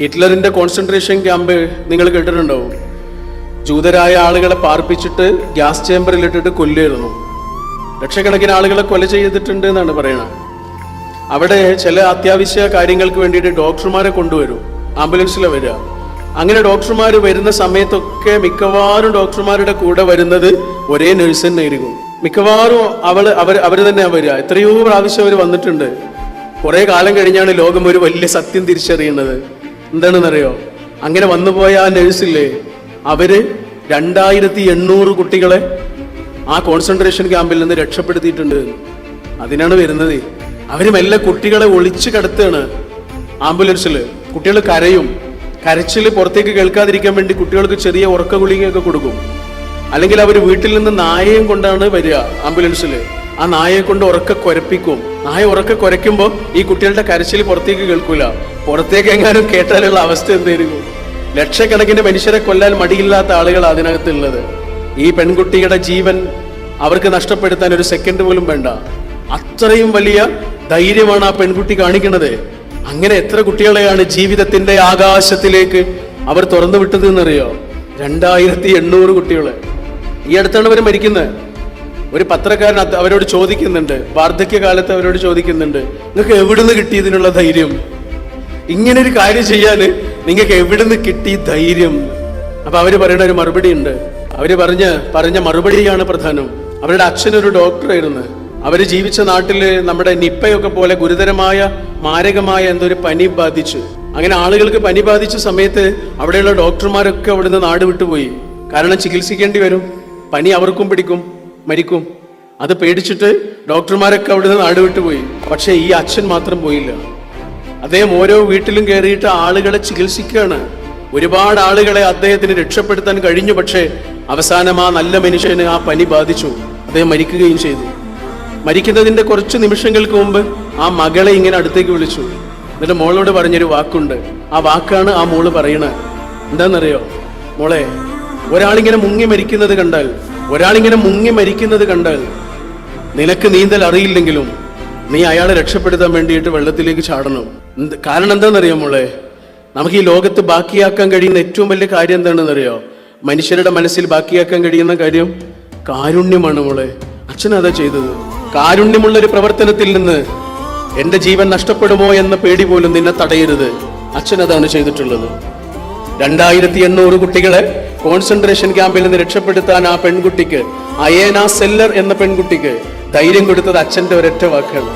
ഹിറ്റ്ലറിന്റെ concentration camp നിങ്ങൾ കേട്ടിട്ടുണ്ടാവും. ജൂതരായ ആളുകളെ പാർപ്പിച്ചിട്ട് ഗ്യാസ് ചേമ്പറിൽ ഇട്ടിട്ട് കൊല്ലുമായിരുന്നു ലക്ഷക്കണക്കിന് ആളുകളെ കൊല ചെയ്തിട്ടുണ്ട് എന്നാണ് പറയുന്നത് അവിടെ ചില അത്യാവശ്യ കാര്യങ്ങൾക്ക് വേണ്ടിയിട്ട് ഡോക്ടർമാരെ കൊണ്ടുവരും. ആംബുലൻസിൽ വരിക. അങ്ങനെ ഡോക്ടർമാർ വരുന്ന സമയത്തൊക്കെ മിക്കവാറും ഡോക്ടർമാരുടെ കൂടെ വരുന്നത് ഒരേ നഴ്സ് തന്നെയായിരിക്കും മിക്കവാറും അവൾ അവർ അവർ തന്നെയാണ് വരിക. എത്രയോ പ്രാവശ്യം അവർ വന്നിട്ടുണ്ട്. കുറേ കാലം കഴിഞ്ഞാണ് ലോകം ഒരു വലിയ സത്യം തിരിച്ചറിയുന്നത്. എന്താണെന്നറിയോ? അങ്ങനെ വന്നുപോയ ആ നഴ്സില്ലേ അവർ രണ്ടായിരത്തി എണ്ണൂറ് കുട്ടികളെ ആ കോൺസെൻട്രേഷൻ ക്യാമ്പിൽ നിന്ന് രക്ഷപ്പെടുത്തിയിട്ടുണ്ട്. അതിനാണ് വരുന്നത്. അവരും എല്ലാ കുട്ടികളെ ഒളിച്ചു കിടത്തുകയാണ്. ആംബുലൻസിൽ കുട്ടികൾ കരയും. കരച്ചിൽ പുറത്തേക്ക് കേൾക്കാതിരിക്കാൻ വേണ്ടി കുട്ടികൾക്ക് ചെറിയ ഉറക്ക ഗുളികയൊക്കെ കൊടുക്കും. അല്ലെങ്കിൽ അവർ വീട്ടിൽ നിന്ന് നായയും കൊണ്ടാണ് വരിക ആംബുലൻസിൽ ആ നായയെ കൊണ്ട് ഉറക്ക കുരപ്പിക്കും. നായ ഉറക്ക കുരയ്ക്കുമ്പോൾ ഈ കുട്ടികളുടെ കരച്ചിൽ പുറത്തേക്ക് കേൾക്കൂല. പുറത്തേക്ക് എങ്ങാനും കേട്ടാലുള്ള അവസ്ഥ എന്തായിരിക്കും ലക്ഷക്കണക്കിന് മനുഷ്യരെ കൊല്ലാൻ മടിയില്ലാത്ത ആളുകൾ അതിനകത്തുള്ളത്. ഈ പെൺകുട്ടിയുടെ ജീവൻ അവർക്ക് നഷ്ടപ്പെടുത്താൻ ഒരു സെക്കൻഡ് പോലും വേണ്ട. അത്രയും വലിയ ധൈര്യമാണ് ആ പെൺകുട്ടി കാണിക്കുന്നത്. അങ്ങനെ എത്ര കുട്ടികളെയാണ് ജീവിതത്തിന്റെ ആകാശത്തിലേക്ക് അവർ തുറന്നു വിട്ടത് എന്നറിയോ രണ്ടായിരത്തി എണ്ണൂറ് കുട്ടികളെ. ഈ അടുത്താണ് അവർ മരിക്കുന്നത്. ഒരു പത്രക്കാരൻ അവരോട് ചോദിക്കുന്നുണ്ട് വാർദ്ധക്യകാലത്ത് അവരോട് ചോദിക്കുന്നുണ്ട് നിങ്ങൾക്ക് എവിടുന്ന് കിട്ടി ഇതിനുള്ള ധൈര്യം? ഇങ്ങനെ ഒരു കാര്യം ചെയ്യാൻ നിങ്ങൾക്ക് എവിടുന്ന് കിട്ടി ധൈര്യം? അപ്പൊ അവർ പറയുന്ന ഒരു മറുപടി ഉണ്ട്. അവർ പറഞ്ഞ പറഞ്ഞ മറുപടിയാണ് പ്രധാനം. അവരുടെ അച്ഛനൊരു ഡോക്ടറായിരുന്നു. അവർ ജീവിച്ച നാട്ടിൽ നമ്മുടെ നിപ്പയൊക്കെ പോലെ ഗുരുതരമായ മാരകമായ എന്തൊരു പനി ബാധിച്ചു. അങ്ങനെ ആളുകൾക്ക് പനി ബാധിച്ച സമയത്ത് അവിടെയുള്ള ഡോക്ടർമാരൊക്കെ അവിടുന്ന് നാട് വിട്ടുപോയി. കാരണം ചികിത്സിക്കേണ്ടി വരും. പനി അവർക്കും പിടിക്കും. മരിക്കും. അത് പേടിച്ചിട്ട് ഡോക്ടർമാരൊക്കെ അവിടെ നിന്ന് നാടുവിട്ട് വിട്ടുപോയി പക്ഷേ ഈ അച്ഛൻ മാത്രം പോയില്ല. അദ്ദേഹം ഓരോ വീട്ടിലും കയറിയിട്ട് ആളുകളെ ചികിത്സിക്കുകയാണ്. ഒരുപാട് ആളുകളെ അദ്ദേഹത്തിന് രക്ഷപ്പെടുത്താൻ കഴിഞ്ഞു. പക്ഷേ അവസാനം ആ നല്ല മനുഷ്യന് ആ പനി ബാധിച്ചു. അദ്ദേഹം മരിക്കുകയും ചെയ്തു. മരിക്കുന്നതിന്റെ കുറച്ച് നിമിഷങ്ങൾക്ക് മുമ്പ് ആ മകളെ ഇങ്ങനെ അടുത്തേക്ക് വിളിച്ചു. എന്നിട്ട് മോളോട് പറഞ്ഞൊരു വാക്കുണ്ട്. ആ വാക്കാണ് ആ മോൾ പറയണത്. എന്താണെന്നറിയോ മോളെ ഒരാളിങ്ങനെ മുങ്ങി മരിക്കുന്നത് കണ്ടാൽ ഒരാളിങ്ങനെ മുങ്ങി മരിക്കുന്നത് കണ്ടാൽ നിനക്ക് നീന്തൽ അറിയില്ലെങ്കിലും നീ അയാളെ രക്ഷപ്പെടുത്താൻ വേണ്ടിയിട്ട് വെള്ളത്തിലേക്ക് ചാടണം. കാരണം എന്താണെന്നറിയാമോളെ നമുക്ക് ഈ ലോകത്ത് ബാക്കിയാക്കാൻ കഴിയുന്ന ഏറ്റവും വലിയ കാര്യം എന്താണെന്നറിയോ? മനുഷ്യരുടെ മനസ്സിൽ ബാക്കിയാക്കാൻ കഴിയുന്ന കാര്യം കാരുണ്യമാണ് മോളെ. അച്ഛൻ അതാ ചെയ്തത്. കാരുണ്യമുള്ള ഒരു പ്രവർത്തനത്തിൽ നിന്ന് എന്റെ ജീവൻ നഷ്ടപ്പെടുമോ എന്ന പേടി പോലും നിന്നെ തടയരുത്. അച്ഛൻ അതാണ് ചെയ്തിട്ടുള്ളത്. രണ്ടായിരത്തി എണ്ണൂറ് കുട്ടികളെ കോൺസെൻട്രേഷൻ ക്യാമ്പിൽ നിന്ന് രക്ഷപ്പെടുത്താൻ ആ പെൺകുട്ടിക്ക് അയേന സെല്ലർ എന്ന പെൺകുട്ടിക്ക് ധൈര്യം കൊടുത്തത് അച്ഛന്റെ ഒരൊറ്റ വാക്കാണ്.